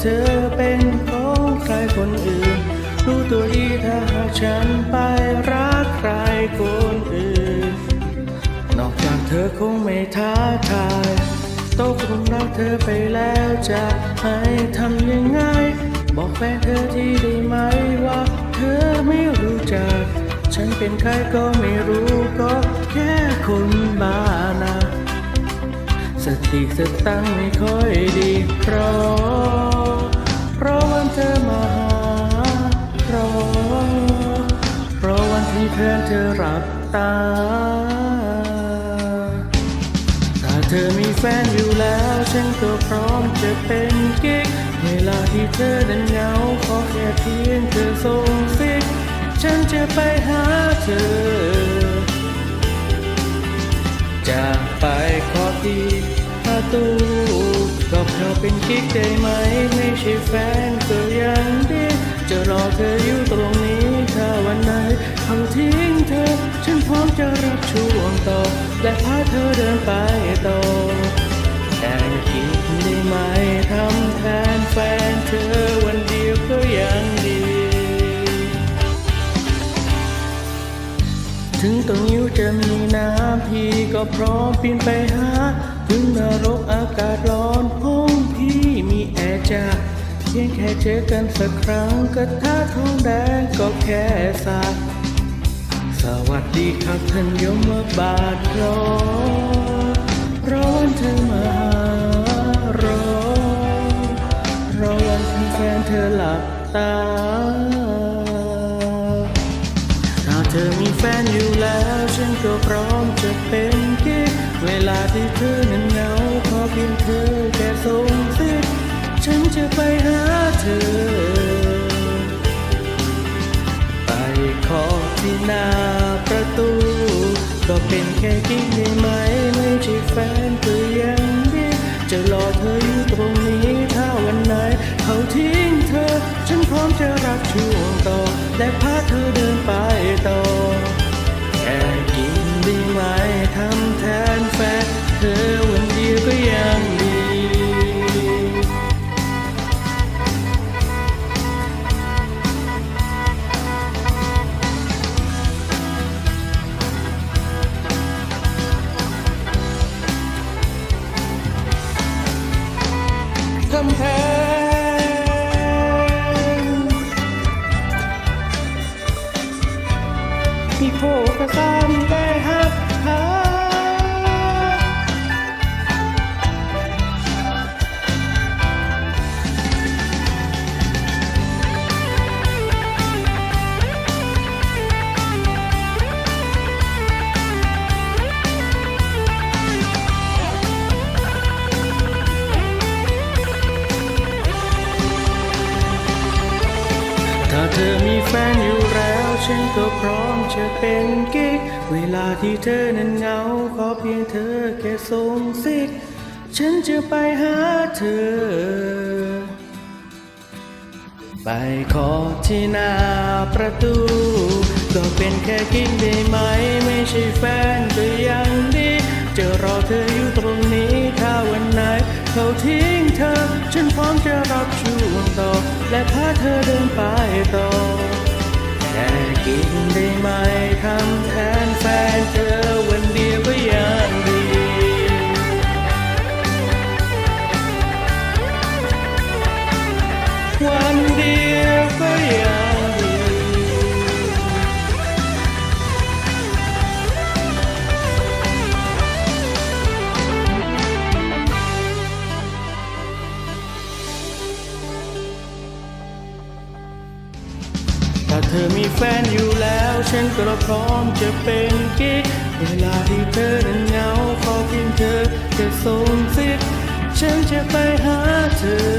เธอเป็นของใครคนอื่น รู้ตัวดีถ้าหากฉันไปรักใครคนอื่น นอกจากเธอคงไม่ท้าทายโตคงรักเธอไปแล้วจะให้ทำยังไง บอกแฟนเธอที่ได้ไหมว่า เธอไม่รู้จัก ฉันเป็นใครก็ไม่รู้ก็แค่คนบ้านะสติสตังไม่ค่อยดีเพราะ ราะวันเธอมาหาเพราะเพราะวันที่เพื่อนเธอรับตา ถ้าเธอมีแฟนอยู่แล้ว ฉันก็พร้อมจะเป็นกิ๊กเวลาที่เธอนั้นเหงาขอแค่เพียงเธอส่งสิกฉันจะไปหาเธอ จะไปขอที่ประตู ก็เราเป็นกิ๊กได้ไหม ไม่ใช่แฟนก็ยังดีจะรอเธออยู่ตรงนี้ ถ้าวันไหนเขาทิ้งเธอ ฉันพร้อมจะรับช่วงต่อ และพาเธอเดินไปต่อแค่กิ๊กได้ไหมทำแทนแฟนเธอวันเดียวก็ยังดี ถึงตรงนิ้วจะมีน้ำพี่ก็พร้อมปีนไปหาถึงนรกอากาศร้อน จ้าเพียงแค่เจอกันสักครั้งกระทะทองแดงก็แค่สักสวัสดีครับท่านยมบาทรอรอวันเธอมาหารอรอวันที่แฟนเธอหลับตาถ้าเธอมีแฟนอยู่แล้วฉันก็พร้อมจะเป็นกิ๊กเวลาที่เธอนั้นเหงาขอเพียงเธอแค่ส่ง ไปหาเธอ ไปขอที่หน้าประตู ก็เป็นแค่กิ๊กได้ไหม ไม่ใช่แฟนก็ยังดีจะรอเธออยู่ตรงนี้ ถ้าวันไหนเขาทิ้งเธอ ฉันพร้อมจะรับช่วงต่อ และพาเธอเดินไปต่อ กำแพงมีโพกระซาม แฟนอยู่แล้วฉันก็พร้อมจะเป็นกิ๊ก เวลาที่เธอนั้นเหงาขอเพียงเธอแค่ส่งสิกฉันจะไปหาเธอ ไปขอที่หน้าประตู ก็เป็นแค่กิ๊กได้ไหม ไม่ใช่แฟนก็ยังดี จะรอเธออยู่ตรงนี้ถ้าวันไหนเขาทิ้งเธอ ฉันพร้อมจะรับช่วงต่อ และพาเธอเดินไปต่อ กินได้ไหมคำ ถ้าเธอมีแฟนอยู่แล้ว ฉันก็พร้อมจะเป็นกิ๊กเวลาที่เธอนั้นเหงาขอเพียงเธอจะส่งสิกฉันจะไปหาเธอ